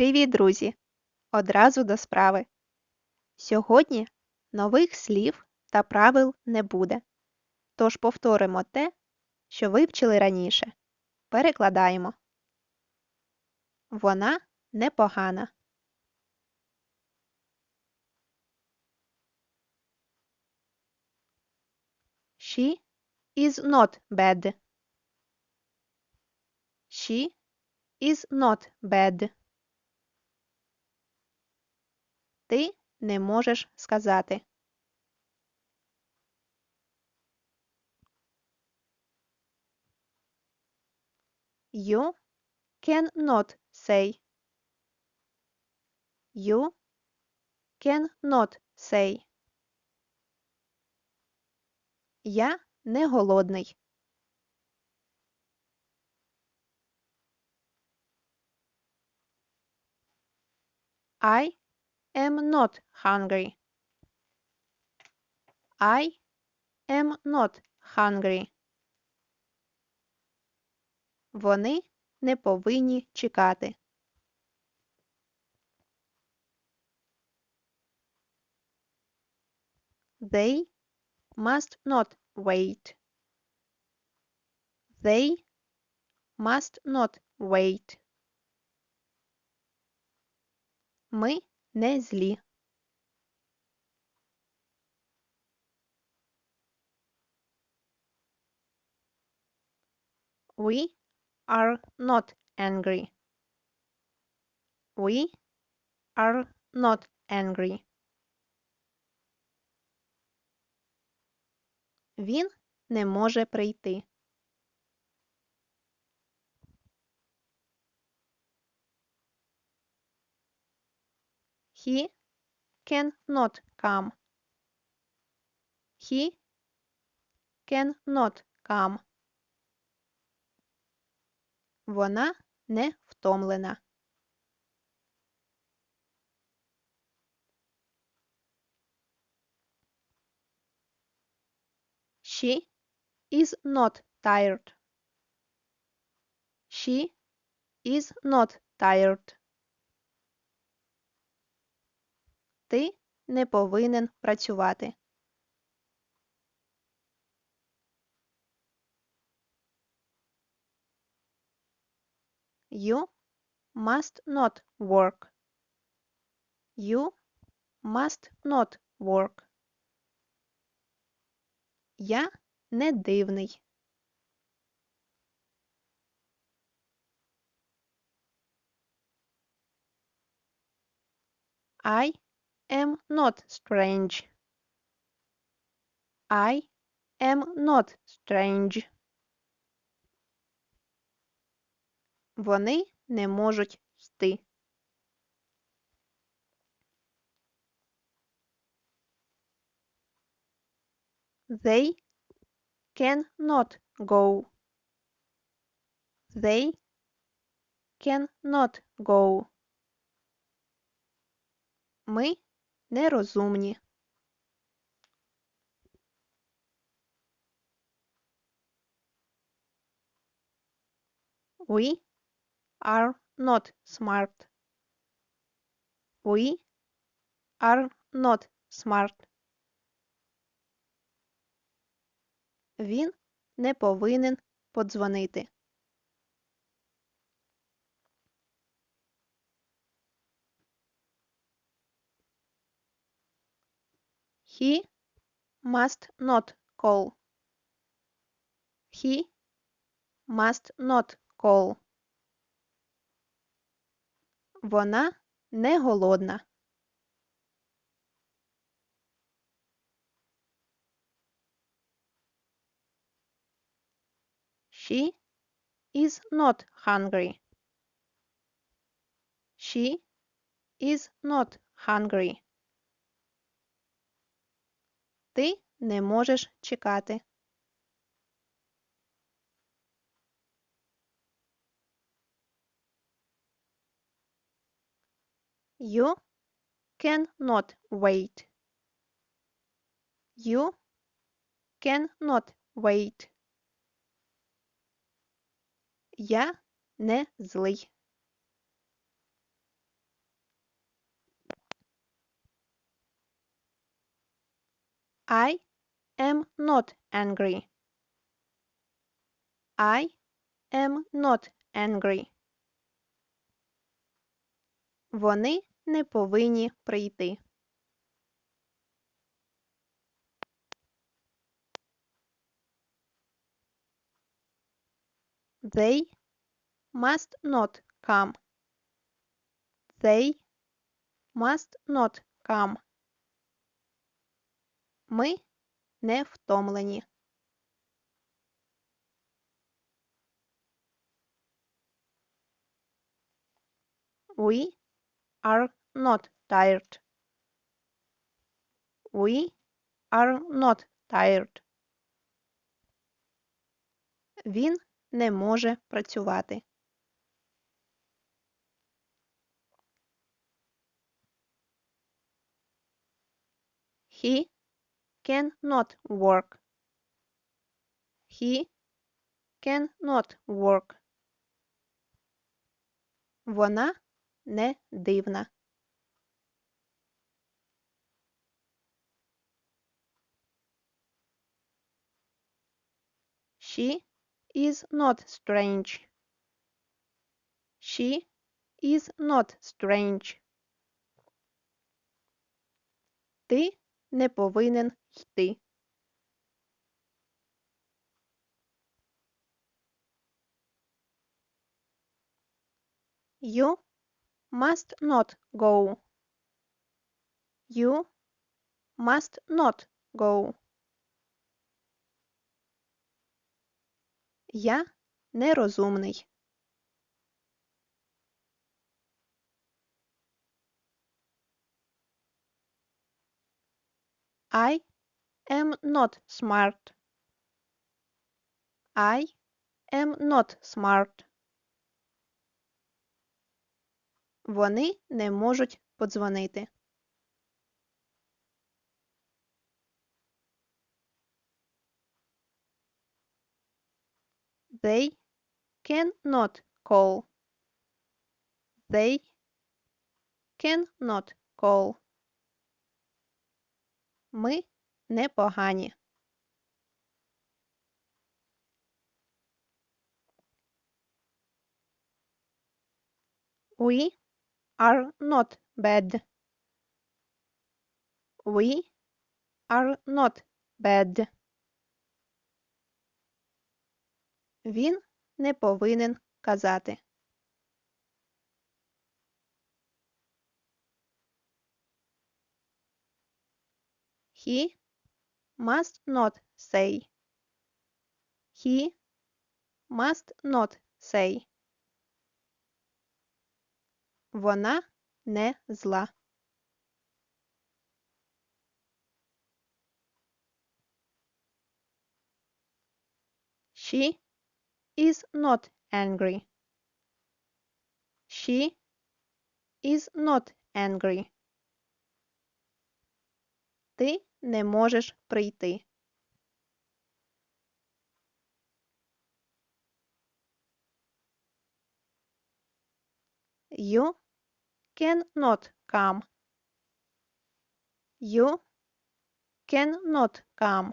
Привіт, друзі! Одразу до справи. Сьогодні нових слів та правил не буде. Тож повторимо те, що вивчили раніше. Перекладаємо. Вона непогана. She is not bad. She is not bad. Ти не можеш сказати. You cannot say. You cannot say. Я не голодний. I am not hungry. I am not hungry. Вони не повинні чекати. They must not wait. They must not wait. Ми не злі. We are not angry. We are not angry. Він не може прийти. He cannot come. He cannot come. Вона не втомлена. She is not tired. She is not tired. Ти не повинен працювати. You must not work. You must not work. Я не дивний. I am not strange. I am not strange. Вони не можуть йти. They cannot go. They cannot go. Ми нерозумні. We are not smart. We are not smart. Він не повинен подзвонити. He must not call. He must not call. Вона не голодна. She is not hungry. She is not hungry. Ти не можеш чекати. You cannot wait. You cannot wait. Я не злий. I am not angry. I am not angry. Вони не повинні прийти. They must not come. They must not come. Ми не втомлені. We are not tired. We are not tired. Він не може працювати. He cannot work. He cannot work. Вона не дивна. She is not strange. She is not strange. Ти не повинен йти. You must not go. You must not go. Я нерозумний. I am not smart. I am not smart. Вони не можуть подзвонити. They cannot call. They cannot call. Ми непогані. We are not bad. We are not bad. Він не повинен казати. He must not say. He must not say. Вона не зла. She is not angry. She is not angry. Ти не можеш прийти. You cannot come. You cannot come.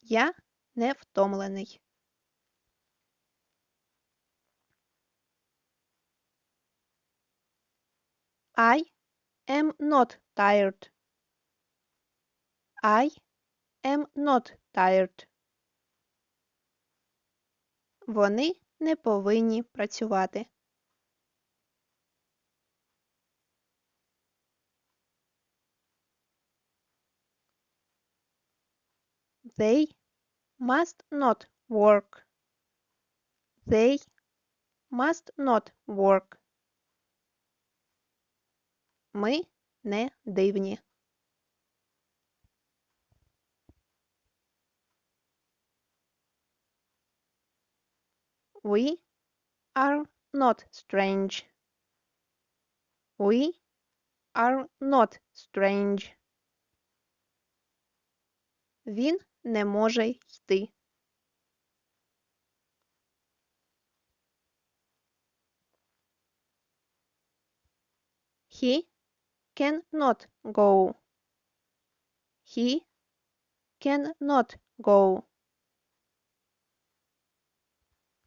Я не втомлений. I am not tired. I am not tired. Вони не повинні працювати. They must not work. They must not work. Ми не дивні. We are not strange. We are not strange. Він не може йти. He cannot go. He cannot go.